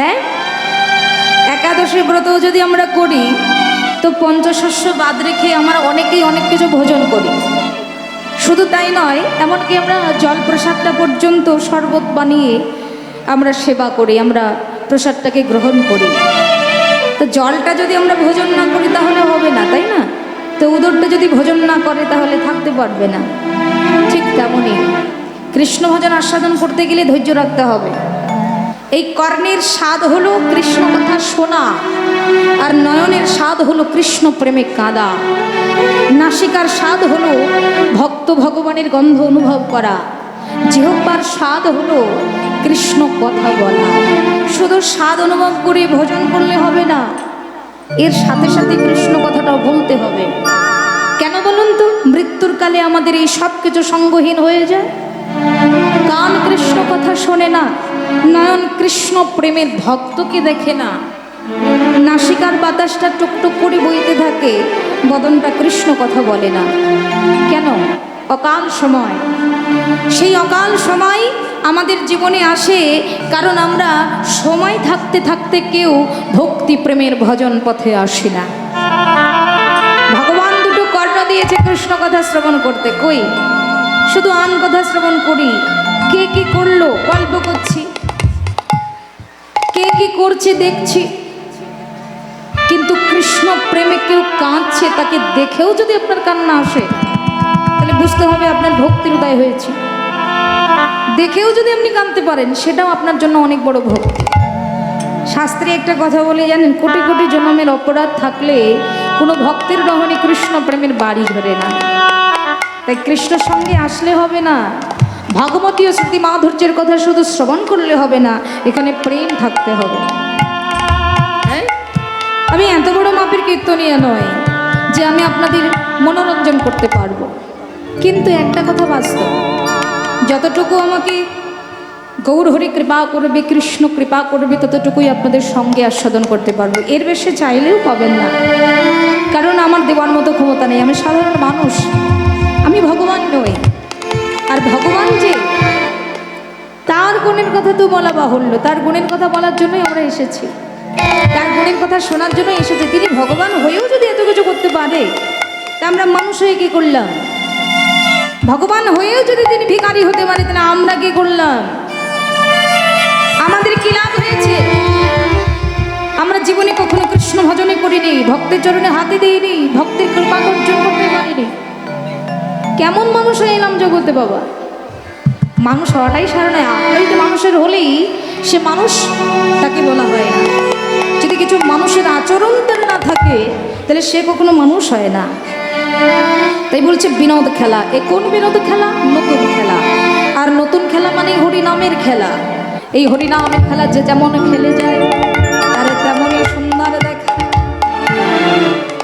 হ্যাঁ? একাদশী ব্রত যদি আমরা করি, তো পঞ্চশস্য বাদ রেখে আমরা অনেকেই অনেক কিছু ভোজন করি। শুধু তাই নয়, এমনকি আমরা জল প্রসাদটা পর্যন্ত শরবত বানিয়ে আমরা সেবা করি, আমরা প্রসাদটাকে গ্রহণ করি। তো জলটা যদি আমরা ভোজন না করি, তাহলে হবে না, তাই না? তো উদরটা যদি ভোজন না করে, তাহলে থাকতে পারবে না। ঠিক তেমনই। কৃষ্ণ ভজন আস্বাদন করতে গেলে ধৈর্য রাখতে হবে। এই কর্ণের স্বাদ হলো কৃষ্ণ কথা শোনা, আর নয়নের স্বাদ হলো কৃষ্ণ প্রেমে কাঁদা। নাসিকার স্বাদ হলো ভক্ত ভগবানের গন্ধ অনুভব করা, জিহ্বার স্বাদ হলো কৃষ্ণ কথা বলা। শুধু স্বাদ অনুভব করে ভোজন করলে হবে না, এর সাথে সাথে কৃষ্ণ কথাটাও বলতে হবে। কেন বলুন তো, মৃত্যুর কালে আমাদের এই সব কিছু সঙ্গহীন হয়ে যায়? কান কৃষ্ণ কথা শোনে না নয়ন কৃষ্ণ প্রেমের ভক্তকে দেখে না। নাসিকার বাতাসটা টুকটুক করে বইতে থাকে, বদনটা কৃষ্ণ কথা বলে না। কেন? অকাল সময়। সেই অকাল সময় আমাদের জীবনে আসে, কারণ আমরা সময় থাকতে থাকতে কেউ ভক্তি প্রেমের ভজন পথে আসি না। ভগবান দুটো কর্ণ দিয়েছে কৃষ্ণ কথা শ্রবণ করতে। কই? শুধু আন কথা শ্রবণ করি। কে কি করল? গল্প করছি। কে কি করছে দেখছি। কিন্তু কৃষ্ণ প্রেমে কেউ কাঁদছে, তাকে দেখেও যদি আপনার কান্না আসে, তাহলে বুঝতে হবে আপনার ভক্তির উদয় হয়েছে। দেখেও যদি আপনি কাঁদতে পারেন, সেটাও আপনার জন্য অনেক বড় ভক্তি শাস্ত্রে একটা কথা বলে, জানেন, কোটি কোটি জন্মের অপরাধ থাকলে কোনো ভক্তের রহণী কৃষ্ণ প্রেমের বাড়ি ধরে না। তাই কৃষ্ণ সঙ্গে আসলে হবে না। ভাগবতীয় স্মৃতি মাধুর্যের কথা শুধু শ্রবণ করলে হবে না, এখানে প্রেম থাকতে হবে। হ্যাঁ? আমি এত বড় মাপের কীর্তনীয় নয় যে আমি আপনাদের মনোরঞ্জন করতে পারব। কিন্তু একটা কথা বাস্তব, যতটুকু আমাকে গৌর হরি কৃপা করবে, কৃষ্ণ কৃপা করবে, ততটুকুই আপনাদের সঙ্গে আস্বাদন করতে পারব। এর বেশি চাইলেও পাবেন না। কারণ আমার দেওয়ার মতো ক্ষমতা নেই, আমি সাধারণ মানুষ, আমি ভগবান নই। আর ভগবান যে, তার গুণের কথা তো বলা বাহুল্য। তার গুণের কথা বলার জন্যই আমরা এসেছি। তার গুণের কথা শোনার জন্য এসেছি। তিনি ভগবান হয়েও যদি এত কিছু করতে পারে, তা আমরা মানুষ হয়ে কী করলাম? ভগবান হয়েও যদি তিনি ভিকারি হতে পারে, তাহলে আমরা কী করলাম? আমাদের কি লাভ হয়েছে? আমরা জীবনে কখনো কৃষ্ণ ভজনে করিনি, ভক্তের চরণে হাতে দিইনি, ভক্তের কৃপা করতে পারিনি। কেমন মানুষ হয়ে এলাম জগতে, বাবা? মানুষ হওয়াটাই সারা নয় আপ্যায়িত মানুষের হলেই সে মানুষ তাকে বলা হয় না। যদি কিছু মানুষের আচরণ তার না থাকে, তাহলে সে কখনো মানুষ হয় না। তাই বলছে বিনোদ খেলা। এ কোন বিনোদ খেলা? নতুন খেলা। আর নতুন খেলা মানে হরিনামের খেলা। এই হরিনামের খেলা যে যেমন খেলে যায়, তার তেমনই সুন্দর দেখা।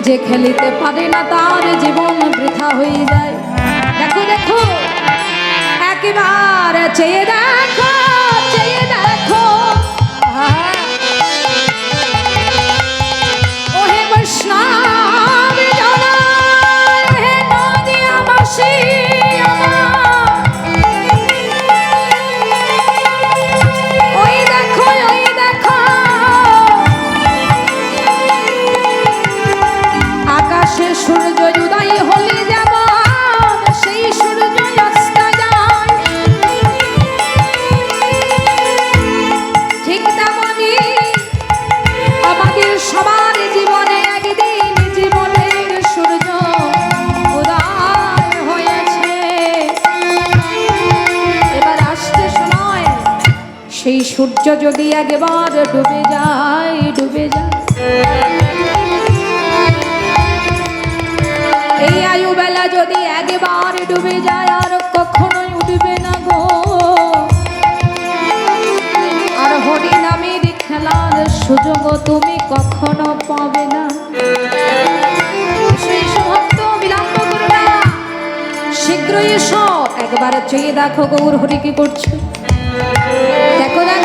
যে খেলিতে পারে না তার জীবন বৃথা হয়ে যায়। একবার চেয়ে দেখো যদি একবার ডুবে যায় ডুবে যায়। এই আয়ু বেলা যদি একবার ডুবে যায়, আর কখনোই উঠবে না গো। আর হরি নামের খেলার সুযোগ তুমি কখনো পাবে না। শীঘ্রই এসো। একবার চেয়ে দেখো গৌর হরি কি করছে। দেখো দেখো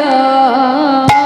গো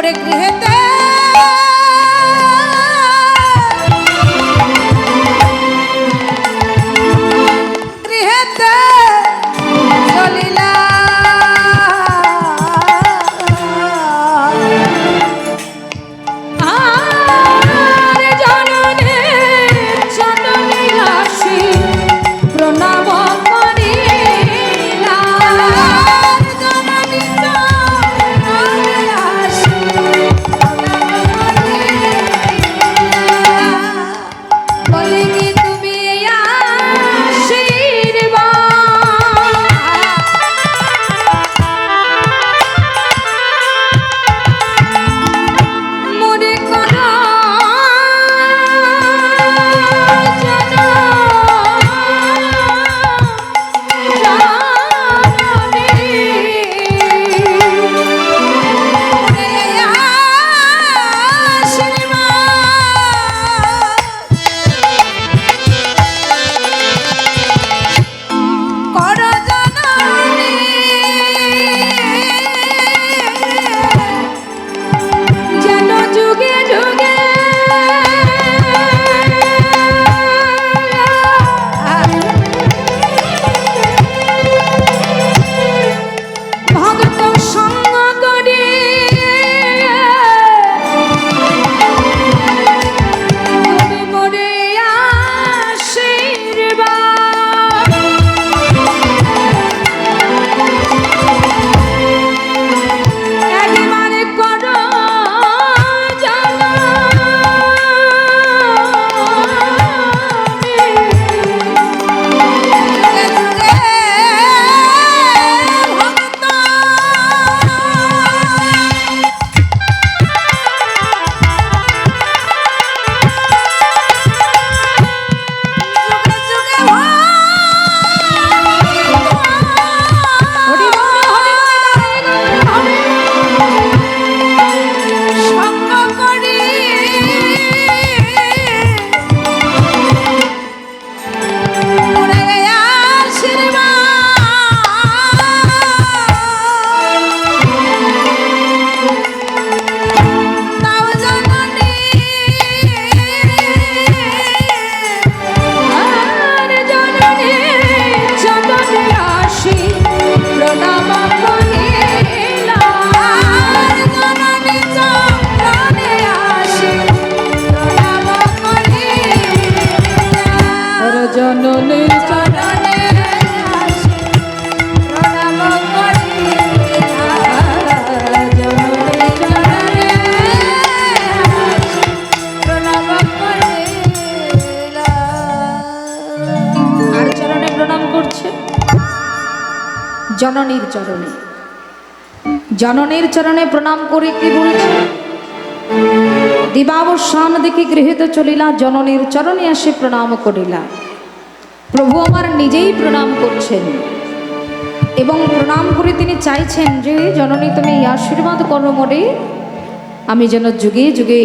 गृह गृहते জননীর চরণে প্রণাম করে কি বলছে দিবাবসান দেখি গৃহীত চলিলা, জননীর চরণে আসে প্রণাম করিলা। প্রভু আমার নিজেই প্রণাম করছেন এবং প্রণাম করে তিনি চাইছেন যে, জননী তুমি এই আশীর্বাদ করো মরে, আমি যেন যুগে যুগে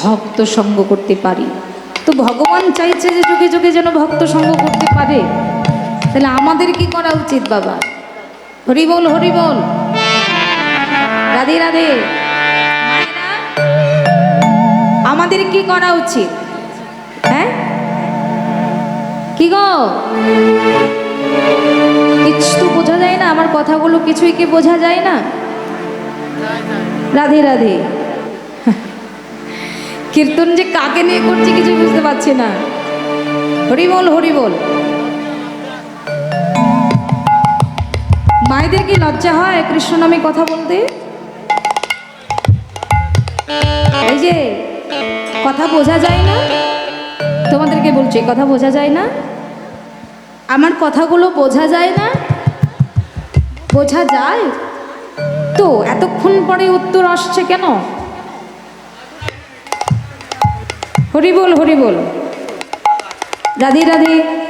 ভক্ত সঙ্গ করতে পারি। তো ভগবান চাইছে যে যুগে যুগে যেন ভক্ত সঙ্গ করতে পারে। তাহলে আমাদের কি করা উচিত বাবা? হরি বল হরি বল রাধে রাধে। আমাদের কি করা উচিত? হ্যাঁ? কি গো? কিছু তো বোঝা যায় না, আমার কথাগুলো কিছুই কি বোঝা যায় না? রাধে রাধে। কীর্তন যে কাকে নিয়ে করছে কিছু বুঝতে পারছি না। হরি বল হরি বল মায়েদের কি লজ্জা হয় কৃষ্ণ নামে কথা বলতে? এই যে, কথা বোঝা যায় না? তোমাদেরকে বলছি, কথা বোঝা যায় না? আমার কথাগুলো বোঝা যায় না? বোঝা যায়? তো, এতক্ষণ পরে উত্তর আসছে কেন? হরি বল হরি বল। রাধে রাধে।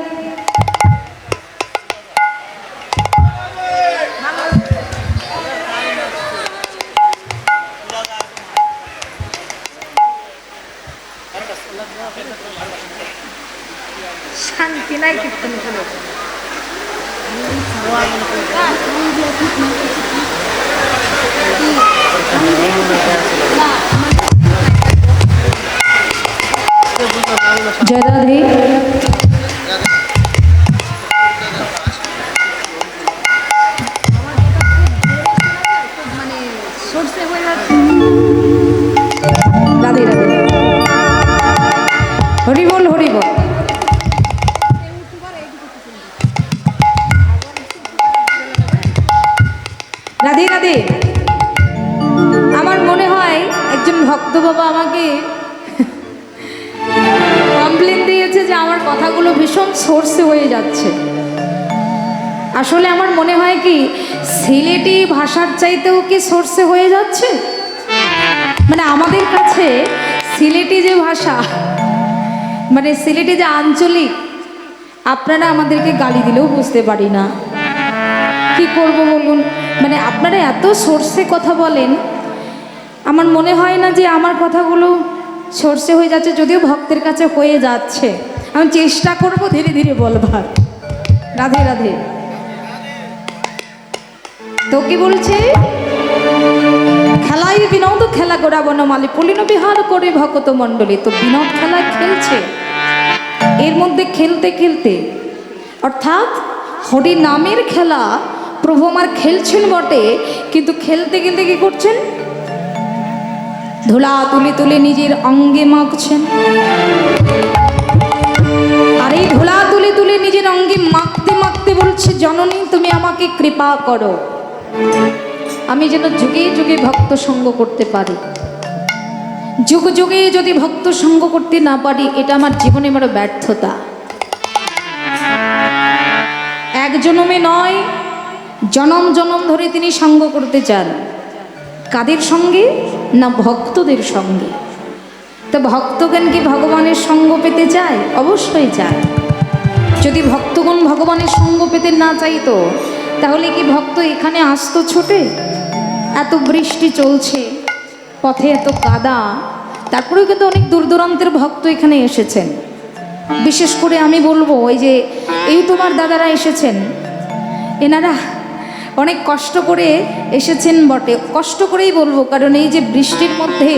ভক্ত বাবা আমাকে কমপ্লেন দিয়েছে যে আমার কথাগুলো ভীষণ সোর্সে হয়ে যাচ্ছে। আসলে আমার মনে হয় কি, সিলেটি ভাষার চাইতেও কি সোর্সে হয়ে যাচ্ছে? মানে আমাদের কাছে সিলেটি যে ভাষা মানে সিলেটি যে আঞ্চলিক, আপনারা আমাদেরকে গালি দিলেও বুঝতে পারি না। কি করব বলুন? মানে আপনারা এত সোর্সে কথা বলেন আমার মনে হয় না যে আমার কথাগুলো সর্ষে হয়ে যাচ্ছে, যদিও ভক্তের কাছে হয়ে যাচ্ছে। আমি চেষ্টা করব ধীরে ধীরে বলবার। রাধে রাধে। তো কি বলছে? খেলাই বিনোদ খেলা গোড়া বনমালী, পুলিন বিহার করে ভকত মণ্ডলী। তো বিনোদ খেলা খেলছে। এর মধ্যে খেলতে খেলতে, অর্থাৎ হরি নামের খেলা প্রভু আমার খেলছেন বটে, কিন্তু খেলতে খেলতে কি করছেন? ধুলা তুলে তুলে নিজের অঙ্গে মাখছেন। আর এই ধুলা তুলে তুলে নিজের অঙ্গে মাখতে মাখতে বলছে, জননী, তুমি আমাকে কৃপা করো। আমি যেন যুগে যুগে ভক্ত সঙ্গ করতে পারি। যুগ যুগে যদি ভক্ত সঙ্গ করতে না পারি, এটা আমার জীবনে বড় ব্যর্থতা। এক জনমে নয়, জনম জনম ধরে তিনি সঙ্গ করতে চান। কাদের সঙ্গে? না ভক্তদের সঙ্গে। তো ভক্তগণ কি ভগবানের সঙ্গ পেতে চায়? অবশ্যই চায়। যদি ভক্তগণ ভগবানের সঙ্গ পেতে না চাইতো তাহলে কি ভক্ত এখানে আসতো ছোটে? এত বৃষ্টি চলছে, পথে এত কাদা তারপরেও কিন্তু অনেক দূর দূরান্তের ভক্ত এখানে এসেছেন। বিশেষ করে আমি বলব, ওই যে এই তোমার দাদারা এসেছেন, এনারা অনেক কষ্ট করে এসেছেন বটে। কষ্ট করেই বলব, কারণ এই যে বৃষ্টির মধ্যে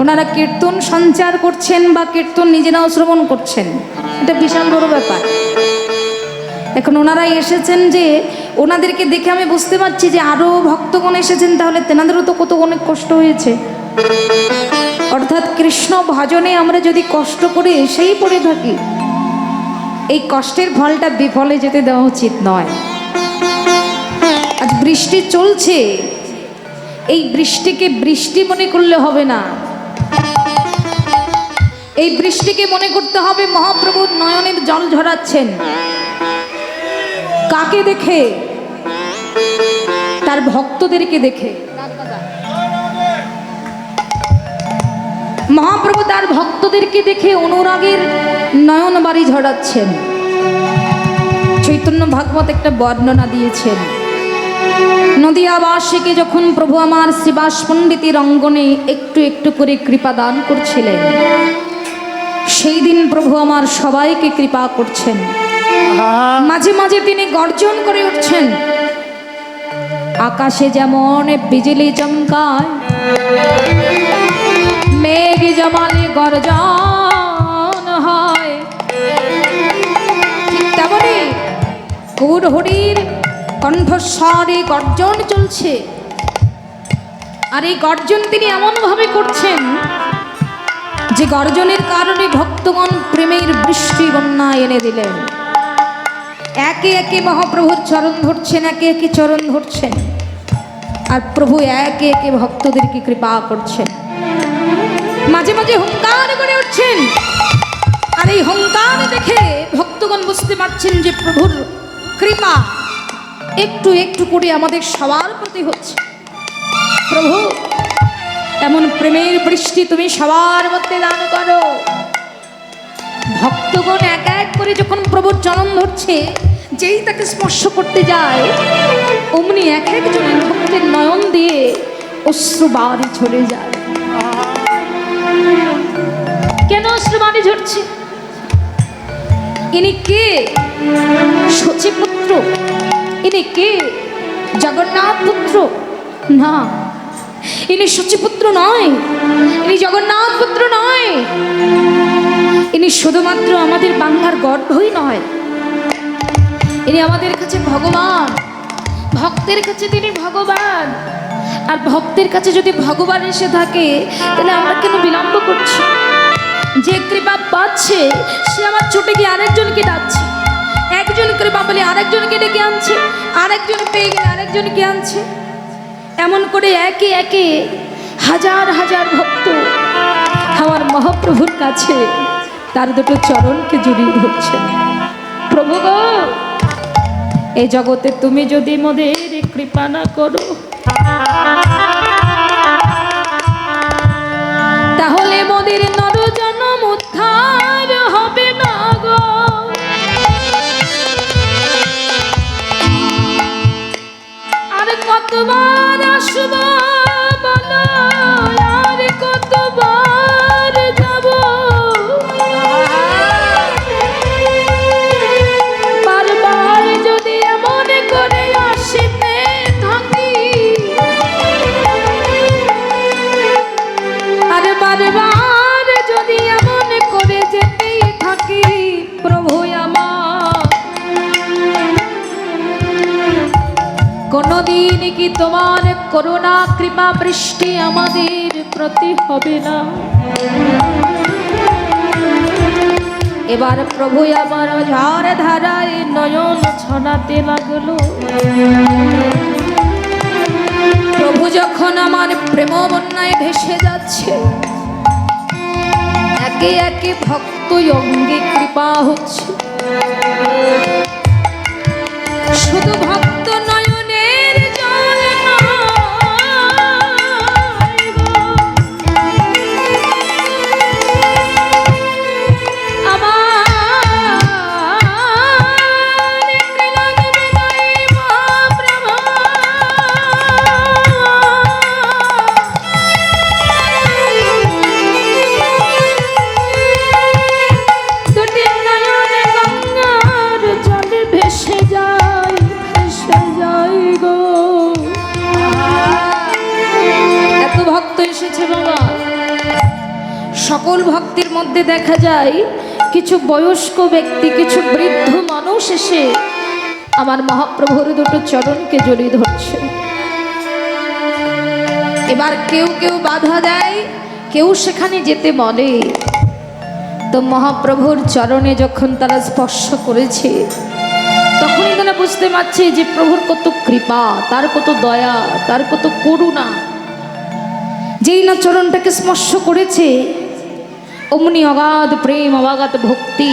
ওনারা কীর্তন সঞ্চার করছেন বা কীর্তন নিজেরাও শ্রবণ করছেন, এটা বিশাল বড় ব্যাপার। এখন ওনারা এসেছেন যে ওনাদেরকে দেখে আমি বুঝতে পারছি যে আরও ভক্তগণ এসেছেন, তাহলে তেনাদেরও তো কত অনেক কষ্ট হয়েছে। অর্থাৎ কৃষ্ণ ভজনে আমরা যদি কষ্ট করে এসেই পড়ে থাকি, এই কষ্টের ফলটা বিফলে যেতে দেওয়া উচিত নয়। আজ বৃষ্টি চলছে। এই বৃষ্টিকে বৃষ্টি মনে করলে হবে না। এই বৃষ্টিকে মনে করতে হবে মহাপ্রভুর নয়নের জল ঝরাচ্ছেন। কাকে দেখে? তার ভক্তদেরকে দেখে। মহাপ্রভু তার ভক্তদেরকে দেখে অনুরাগের নয়ন বাড়ি ঝরাচ্ছেন। চৈতন্য ভাগবত একটা বর্ণনা দিয়েছেন। নদিয়াবাসীকে যখন প্রভু আমার শ্রীবাস পণ্ডিতের অঙ্গনে একটু একটু করে কৃপা দান করছিলেন, সেই দিন প্রভু আমার সবাইকে কৃপা করছেন। মাঝে মাঝে তিনি গর্জন করে উঠছেন, আকাশে যেমন বিজলি চমকায় মেঘ জমালে গর্জন হয়। তেমনি গৌর হরির কণ্ঠস্বরে গর্জন চলছে। আর এই গর্জন তিনি এমনভাবে করছেন যে গর্জনের কারণে ভক্তগণ প্রেমের বৃষ্টি বন্যা এনে দিলেন। একে একে মহাপ্রভুর চরণ ধরছেন, একে একে চরণ ধরছেন। আর প্রভু একে একে ভক্তদেরকে কৃপা করছেন। মাঝে মাঝে হুঙ্কার করে উঠছেন। আর এই হুঙ্কার দেখে ভক্তগণ বুঝতে পারছেন যে প্রভুর কৃপা একটু একটু করে আমাদের সবার প্রতি হচ্ছে। প্রভু, এমন প্রেমের বৃষ্টি তুমি সবার মধ্যে দান করো। ভক্তগণ এক এক করে যখন প্রভুর চরণ ধরছে, যেই তাকে স্পর্শ করতে যায়, অমনি এক একজনের ভক্তের নয়ন দিয়ে অশ্রু বাড়ি ঝরে যায়। কেন অশ্রু বাড়ি ঝরছে? ইনি কে? সচিপুত্র ইনি কে জগন্নাথ পুত্র না ইনি সচিপুত্র নয় ইনি জগন্নাথ পুত্র নয় ইনি শুধুমাত্র আমাদের বাংলার গর্ভই নয় ইনি আমাদের কাছে ভগবান ভক্তের কাছে তিনি ভগবান আর ভক্তের কাছে যদি ভগবান এসে থাকে তাহলে আমরা কেন বিলম্ব করছি যে কৃপা পাচ্ছে সে আমার ছুটে গিয়ে আরেকজনকে ডাকছে একজন কৃপা বলে আরেকজনকে ডেকে আনছে, আরেকজন পেয়ে গেলে আরেকজনকে আনছে। এমন করে একে একে হাজার হাজার ভক্ত আমার মহাপ্রভুর কাছে তার দুটো চরণকে জড়িয়ে ধরছেন প্রভু গো এই জগতে তুমি যদি মোদের কৃপা না করো, তাহলে মোদের নর জনম আর কতবার করুণা কৃপা বৃষ্টি আমাদের প্রতি হবে না। এবার প্রভু আবার ঝড় ধারায় নয়ন ছড়াতে লাগল। প্রভু যখন আমার প্রেম বন্যায় ভেসে যাচ্ছে, একে একে ভক্ত অঙ্গে কৃপা হচ্ছে। শুধু কিছু বয়স্ক ব্যক্তি, কিছু বৃদ্ধ মানুষ এসে আমার মহাপ্রভুর দুটো চরণকে জড়িয়ে ধরছে। এবার কেউ কেউ বাধা দেয়, কেউ সেখানে যেতে বলে। তো মহাপ্রভুর চরণে যখন তারা স্পর্শ করেছে, তখনই তারা বুঝতে পারছে যে প্রভুর কত কৃপা, তার কত দয়া, তার কত করুণা। যেই না চরণটাকে স্পর্শ করেছে অমনি অগাধ প্রেম, অগাধ ভক্তি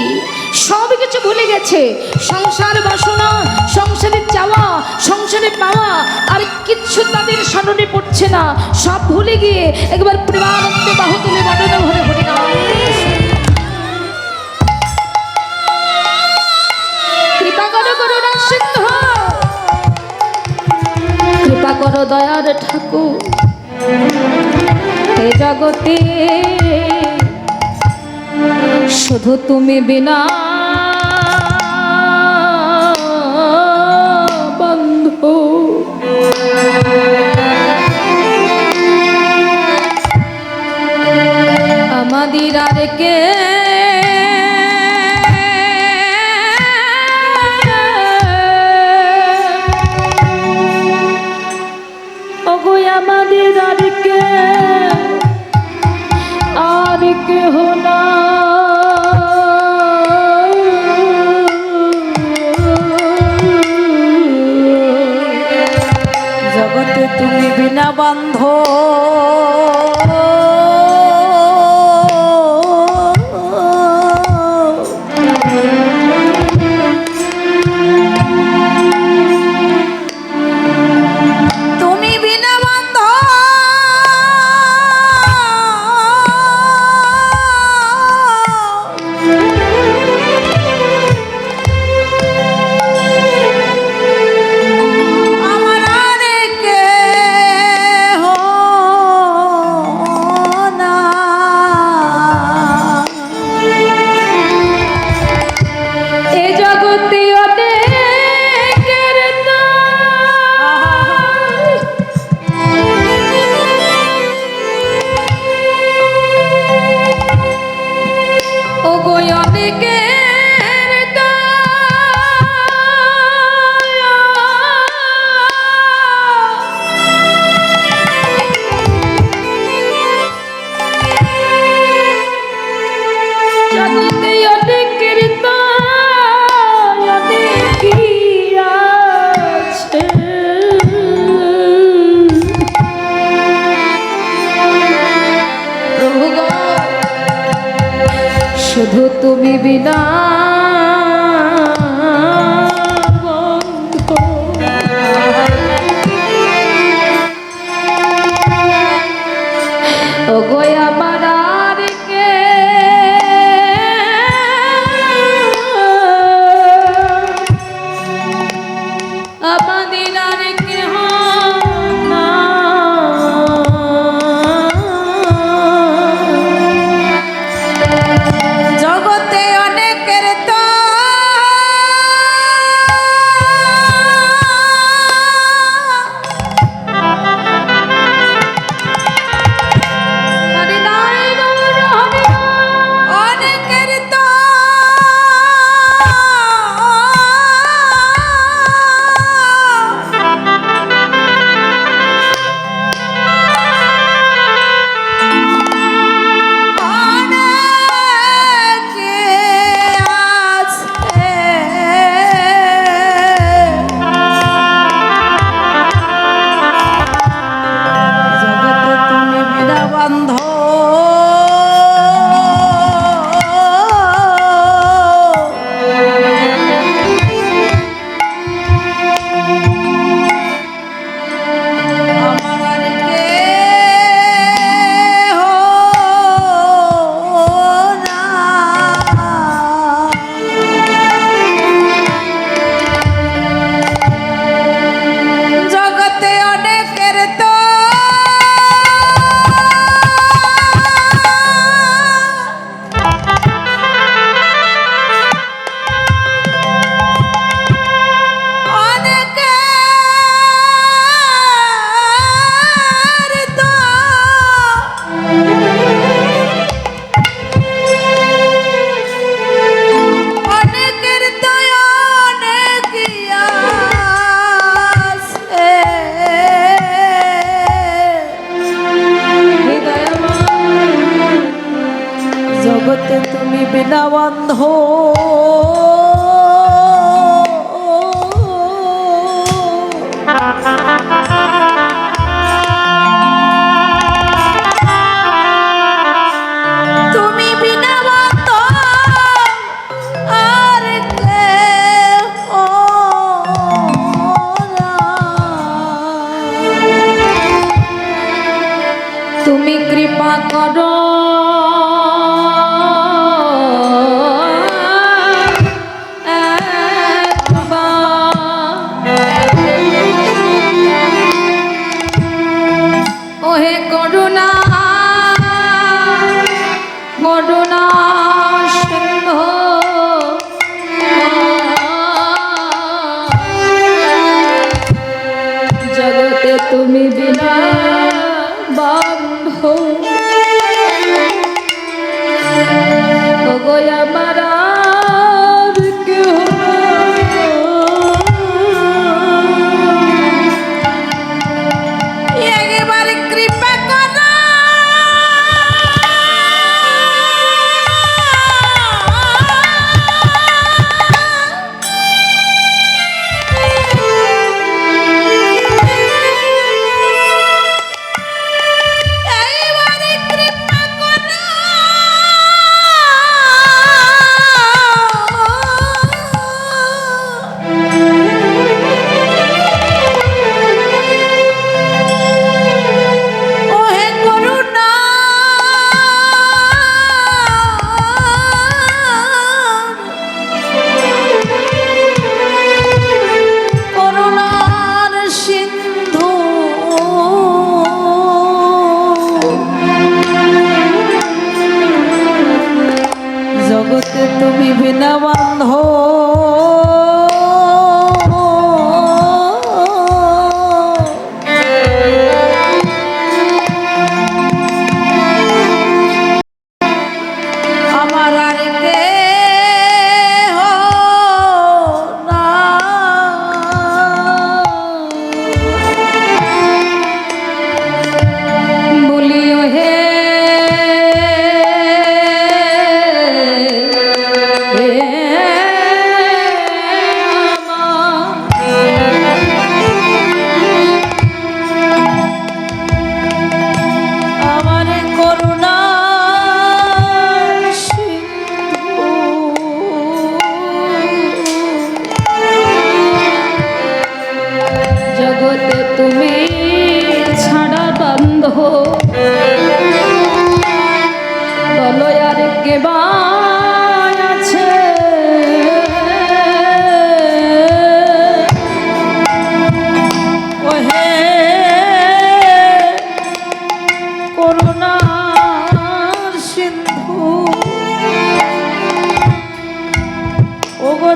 সব কিছু ভুলে গেছে। সংসার বাসনা, সংসারের চাওয়া সংসারে পাওয়া, আর কিচ্ছু তাদের স্মরণে পড়ছে না। সব ভুলে গিয়ে একবার প্রেমানন্দে বাহু তুলে কৃপা করো করুণা সিন্ধু। কৃপা করো দয়ার ঠাকুর। জগতে শুধু তুমি বিনা বন্ধু। আমাদের আর কে শুধু তুমি বিনা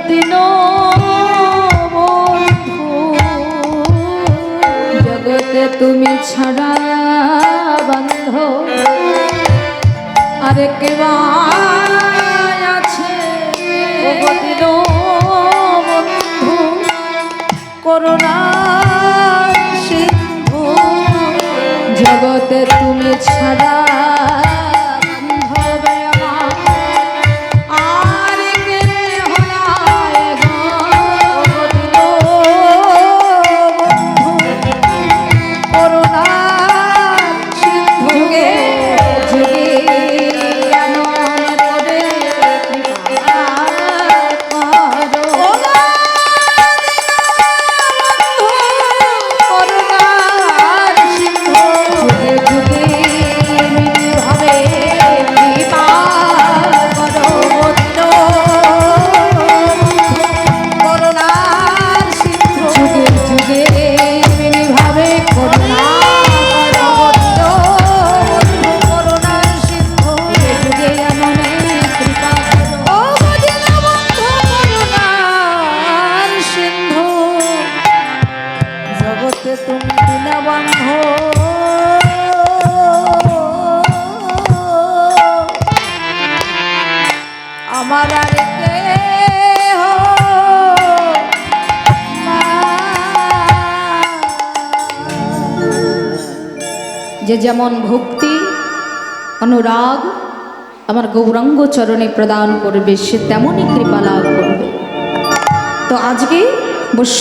দিন জগতে তুমি ছাড়া বন্ধ আরে কেবা আছে দিন বন্ধু করোনা জগতে তুমি ছাড়া যেমন ভক্তি, অনুরাগ, আমার গৌরাঙ্গ চরণে প্রদান করবে, সে তেমনই কৃপা লাভ করবে। তো আজকে বস